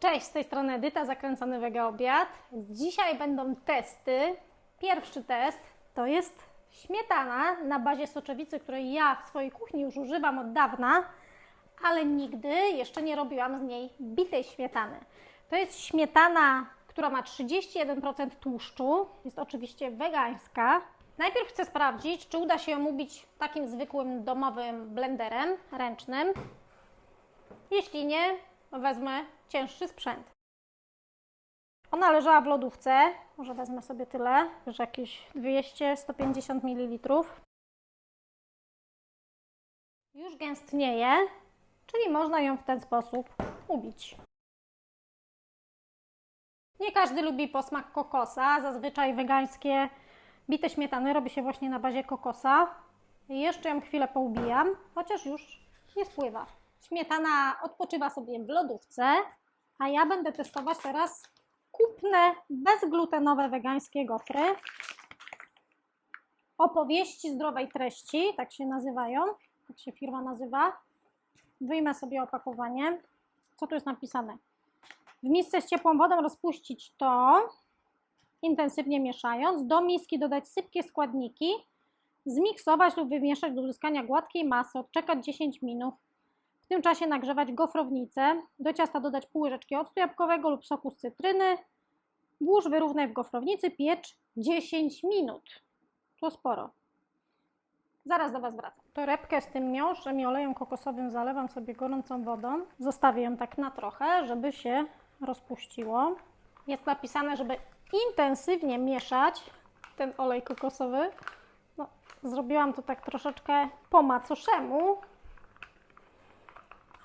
Cześć, z tej strony Edyta, zakręcony Obiad. Dzisiaj będą testy. Pierwszy test to jest śmietana na bazie soczewicy, której ja w swojej kuchni już używam od dawna, ale nigdy jeszcze nie robiłam z niej bitej śmietany. To jest śmietana, która ma 31% tłuszczu, jest oczywiście wegańska. Najpierw chcę sprawdzić, czy uda się ją ubić takim zwykłym domowym blenderem ręcznym. Jeśli nie, wezmę cięższy sprzęt. Ona leżała w lodówce, może wezmę sobie tyle, że jakieś 200-150 ml. Już gęstnieje, czyli można ją w ten sposób ubić. Nie każdy lubi posmak kokosa, zazwyczaj wegańskie bite śmietany robi się właśnie na bazie kokosa. Jeszcze ją chwilę poubijam, chociaż już nie spływa. Śmietana odpoczywa sobie w lodówce, a ja będę testować teraz kupne, bezglutenowe wegańskie gofry. Opowieści zdrowej treści, tak się nazywają, tak się firma nazywa. Wyjmę sobie opakowanie. Co tu jest napisane? W misce z ciepłą wodą rozpuścić to, intensywnie mieszając. Do miski dodać sypkie składniki, zmiksować lub wymieszać do uzyskania gładkiej masy, odczekać 10 minut. W tym czasie nagrzewać gofrownicę. Do ciasta dodać pół łyżeczki octu jabłkowego lub soku z cytryny. Włóż wyrównaj w gofrownicy, piecz 10 minut. To sporo. Zaraz do Was wracam. Torebkę z tym miąższem i olejem kokosowym zalewam sobie gorącą wodą. Zostawię ją tak na trochę, żeby się rozpuściło. Jest napisane, żeby intensywnie mieszać ten olej kokosowy. No, zrobiłam to tak troszeczkę po macoszemu,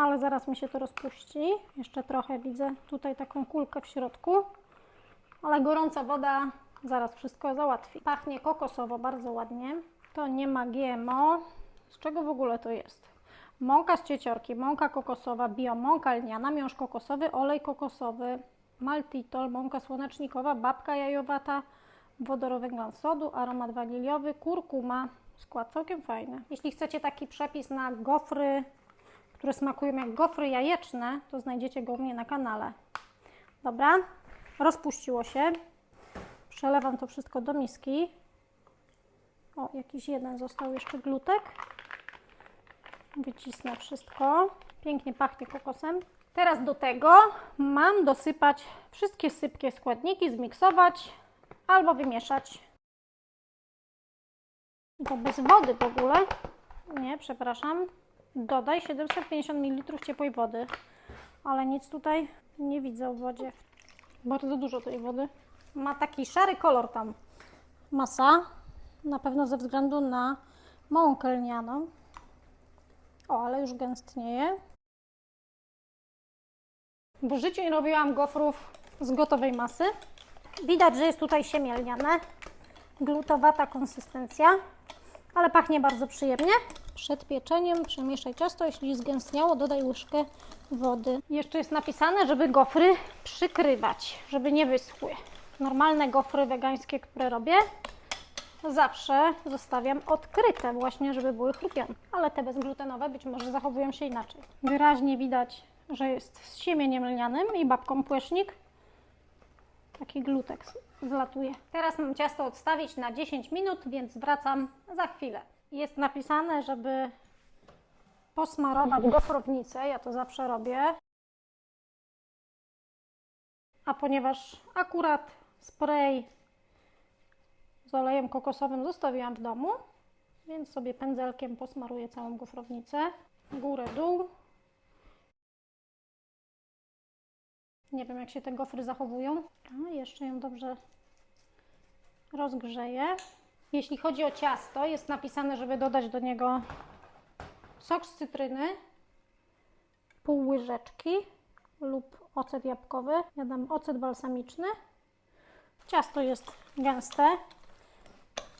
ale zaraz mi się to rozpuści. Jeszcze trochę widzę tutaj taką kulkę w środku, ale gorąca woda zaraz wszystko załatwi. Pachnie kokosowo bardzo ładnie. To nie ma GMO. Z czego w ogóle to jest? Mąka z cieciorki, mąka kokosowa, bio, mąka lniana, miąższ kokosowy, olej kokosowy, maltitol, mąka słonecznikowa, babka jajowata, wodorowęglan sodu, aromat waniliowy, kurkuma. Skład całkiem fajny. Jeśli chcecie taki przepis na gofry które smakują jak gofry jajeczne, to znajdziecie go u mnie na kanale. Dobra, rozpuściło się. Przelewam to wszystko do miski. O, jakiś jeden został jeszcze glutek. Wycisnę wszystko. Pięknie pachnie kokosem. Teraz do tego mam dosypać wszystkie sypkie składniki, zmiksować albo wymieszać. To bez wody w ogóle. Nie, przepraszam. Dodaj 750 ml ciepłej wody, ale nic tutaj nie widzę w wodzie. Bardzo dużo tej wody. Ma taki szary kolor tam masa, na pewno ze względu na mąkę lnianą. O, ale już gęstnieje. W życiu nie robiłam gofrów z gotowej masy. Widać, że jest tutaj siemię lniane, glutowata konsystencja, ale pachnie bardzo przyjemnie. Przed pieczeniem przemieszaj ciasto, jeśli zgęstniało, dodaj łyżkę wody. Jeszcze jest napisane, żeby gofry przykrywać, żeby nie wyschły. Normalne gofry wegańskie, które robię, zawsze zostawiam odkryte właśnie, żeby były chrupiące. Ale te bezglutenowe być może zachowują się inaczej. Wyraźnie widać, że jest z siemieniem lnianym i babką płesznik. Taki glutek zlatuje. Teraz mam ciasto odstawić na 10 minut, więc wracam za chwilę jest napisane, żeby posmarować gofrownicę. Ja to zawsze robię. A ponieważ akurat spray z olejem kokosowym zostawiłam w domu, więc sobie pędzelkiem posmaruję całą gofrownicę. Górę, dół. Nie wiem, jak się te gofry zachowują. A jeszcze ją dobrze rozgrzeję. Jeśli chodzi o ciasto, jest napisane, żeby dodać do niego sok z cytryny, pół łyżeczki lub ocet jabłkowy. Ja dam ocet balsamiczny. Ciasto jest gęste.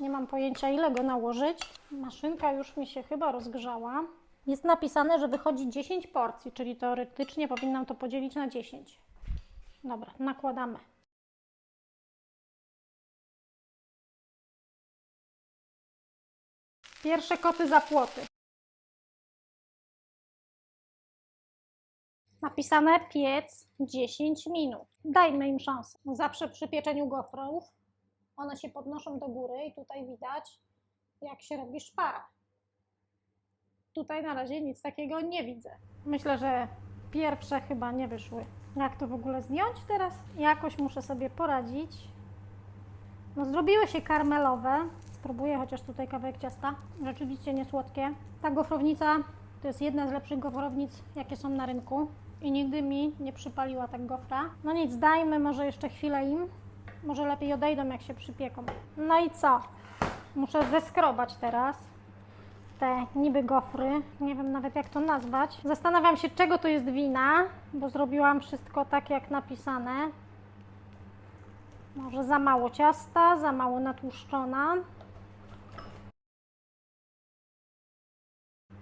Nie mam pojęcia ile go nałożyć. Maszynka już mi się chyba rozgrzała. Jest napisane, że wychodzi 10 porcji, czyli teoretycznie powinnam to podzielić na 10. Dobra, nakładamy. Pierwsze koty za płoty. Napisane piec 10 minut. Dajmy im szansę. Zawsze przy pieczeniu gofrów one się podnoszą do góry i tutaj widać, jak się robi szpara. Tutaj na razie nic takiego nie widzę. Myślę, że pierwsze chyba nie wyszły. Jak to w ogóle zdjąć teraz? Jakoś muszę sobie poradzić. No zrobiły się karmelowe. Spróbuję chociaż tutaj kawałek ciasta. Rzeczywiście nie słodkie. Ta gofrownica to jest jedna z lepszych gofrownic, jakie są na rynku. I nigdy mi nie przypaliła tak gofra. No nic, dajmy może jeszcze chwilę im. Może lepiej odejdą, jak się przypieką. No i co? Muszę zeskrobać teraz te niby gofry. Nie wiem nawet jak to nazwać. Zastanawiam się, czego to jest wina, bo zrobiłam wszystko tak, jak napisane. Może za mało ciasta, za mało natłuszczona.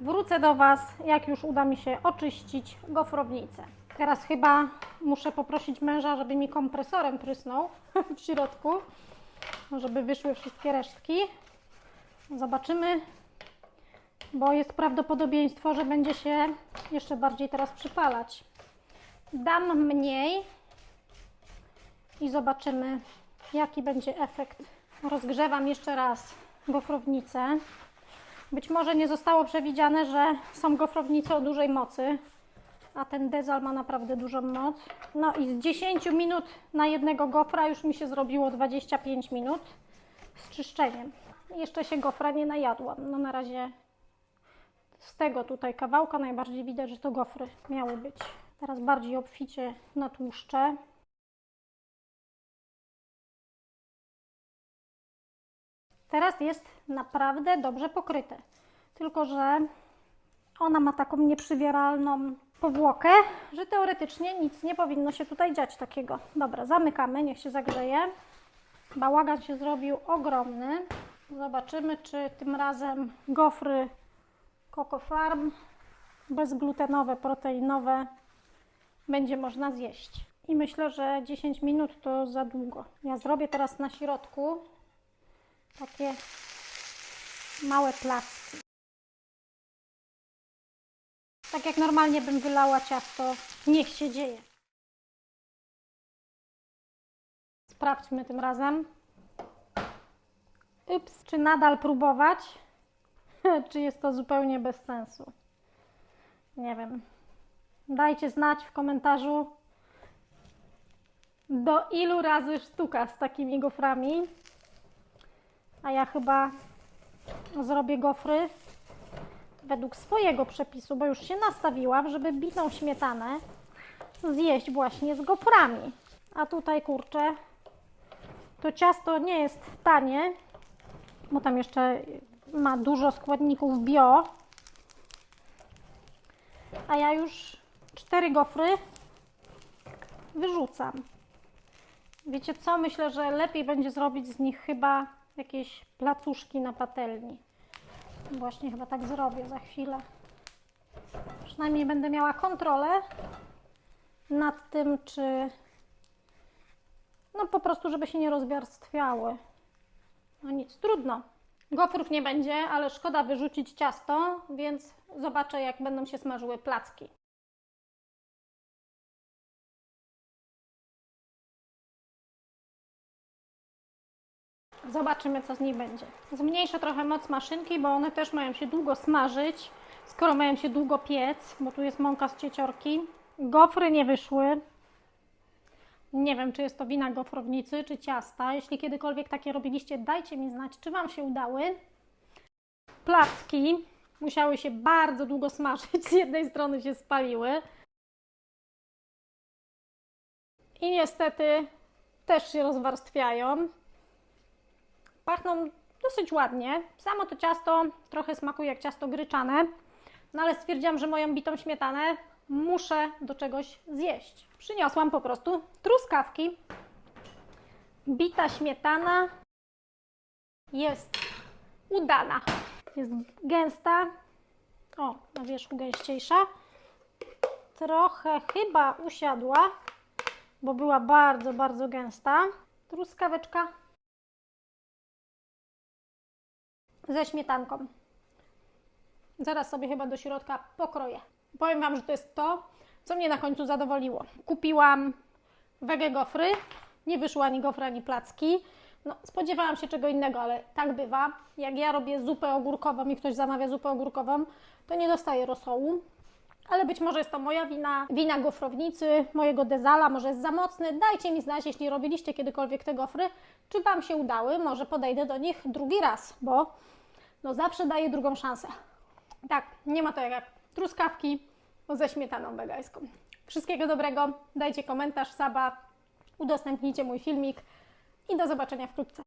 Wrócę do Was, jak już uda mi się oczyścić gofrownicę. Teraz chyba muszę poprosić męża, żeby mi kompresorem prysnął w środku, żeby wyszły wszystkie resztki. Zobaczymy, bo jest prawdopodobieństwo, że będzie się jeszcze bardziej teraz przypalać. Dam mniej i zobaczymy, jaki będzie efekt. Rozgrzewam jeszcze raz gofrownicę. Być może nie zostało przewidziane, że są gofrownice o dużej mocy, a ten dezal ma naprawdę dużą moc. No i z 10 minut na jednego gofra już mi się zrobiło 25 minut z czyszczeniem. Jeszcze się gofra nie najadłam. No na razie z tego tutaj kawałka najbardziej widać, że to gofry miały być. Teraz bardziej obficie natłuszczę. Teraz jest naprawdę dobrze pokryte. Tylko, że ona ma taką nieprzywieralną powłokę, że teoretycznie nic nie powinno się tutaj dziać takiego. Dobra, zamykamy, niech się zagrzeje. Bałagan się zrobił ogromny. Zobaczymy, czy tym razem gofry Coco Farm bezglutenowe, proteinowe będzie można zjeść. I myślę, że 10 minut to za długo. Ja zrobię teraz na środku takie małe placki. Tak jak normalnie bym wylała ciasto, niech się dzieje. Sprawdźmy tym razem. Ups, czy nadal próbować? czy jest to zupełnie bez sensu? Nie wiem. Dajcie znać w komentarzu, do ilu razy sztuka z takimi goframi. A ja chyba zrobię gofry według swojego przepisu, bo już się nastawiłam, żeby bitą śmietanę zjeść właśnie z goframi. A tutaj kurczę, to ciasto nie jest tanie, bo tam jeszcze ma dużo składników bio. A ja już cztery gofry wyrzucam. Wiecie co? Myślę, że lepiej będzie zrobić z nich chyba jakieś placuszki na patelni. Właśnie chyba tak zrobię za chwilę. Przynajmniej będę miała kontrolę nad tym, czy no po prostu, żeby się nie rozwarstwiały. No nic, trudno. Gofrów nie będzie, ale szkoda wyrzucić ciasto, więc zobaczę, jak będą się smażyły placki. Zobaczymy, co z nich będzie. Zmniejszę trochę moc maszynki, bo one też mają się długo smażyć, skoro mają się długo piec, bo tu jest mąka z cieciorki. Gofry nie wyszły. Nie wiem, czy jest to wina gofrownicy, czy ciasta. Jeśli kiedykolwiek takie robiliście, dajcie mi znać, czy Wam się udały. Placki musiały się bardzo długo smażyć. Z jednej strony się spaliły. I niestety też się rozwarstwiają. Pachną dosyć ładnie. Samo to ciasto trochę smakuje jak ciasto gryczane, no ale stwierdziłam, że moją bitą śmietanę muszę do czegoś zjeść. Przyniosłam po prostu truskawki. Bita śmietana jest udana. Jest gęsta. O, na wierzchu gęściejsza. Trochę chyba usiadła, bo była bardzo, bardzo gęsta. Truskaweczka ze śmietanką. Zaraz sobie chyba do środka pokroję. Powiem Wam, że to jest to, co mnie na końcu zadowoliło. Kupiłam wege gofry, nie wyszło ani gofry, ani placki. No, spodziewałam się czego innego, ale tak bywa. Jak ja robię zupę ogórkową i ktoś zamawia zupę ogórkową, to nie dostaję rosołu. Ale być może jest to moja wina, wina gofrownicy, mojego dezala, może jest za mocny. Dajcie mi znać, jeśli robiliście kiedykolwiek te gofry, czy Wam się udały. Może podejdę do nich drugi raz, bo no zawsze daję drugą szansę. Tak, nie ma to jak truskawki ze śmietaną wegańską. Wszystkiego dobrego, dajcie komentarz, saba, udostępnijcie mój filmik i do zobaczenia wkrótce.